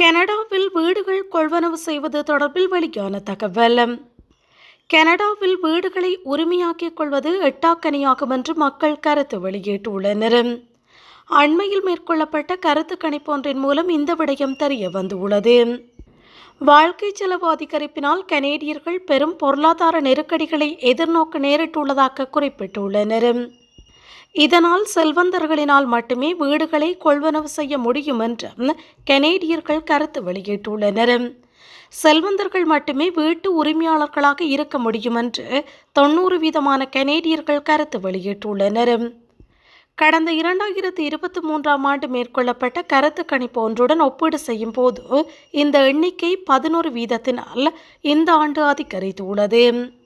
கனடாவில் வீடுகள் கொள்வனவு செய்வது தொடர்பில் வெளியான தகவல். கனடாவில் வீடுகளை உரிமையாக்கிக் கொள்வது எட்டாக்கனியாகும் என்று மக்கள் கருத்து வெளியிட்டுள்ளனர். அண்மையில் மேற்கொள்ளப்பட்ட கருத்து கணிப்பொன்றின் மூலம் இந்த விடயம் தெரிய வந்துள்ளது. வாழ்க்கை செலவு அதிகரிப்பினால் கனேடியர்கள் பெரும் பொருளாதார நெருக்கடிகளை எதிர்நோக்க நேரிட்டுள்ளதாக குறிப்பிட்டுள்ளனர். இதனால் செல்வந்தர்களினால் மட்டுமே வீடுகளை கொள்வனவு செய்ய முடியும் என்று கனேடியர்கள் கருத்து வெளியிட்டுள்ளனர். செல்வந்தர்கள் மட்டுமே வீட்டு உரிமையாளர்களாக இருக்க முடியும் என்று தொண்ணூறு வீதமான கனேடியர்கள் கருத்து வெளியிட்டுள்ளனர். கடந்த இரண்டாயிரத்தி இருபத்தி மூன்றாம் ஆண்டு மேற்கொள்ளப்பட்ட கருத்து கணிப்பு ஒன்றுடன் ஒப்பீடு செய்யும் போது இந்த எண்ணிக்கை பதினோரு வீதத்தினால் இந்த ஆண்டு அதிகரித்துள்ளது.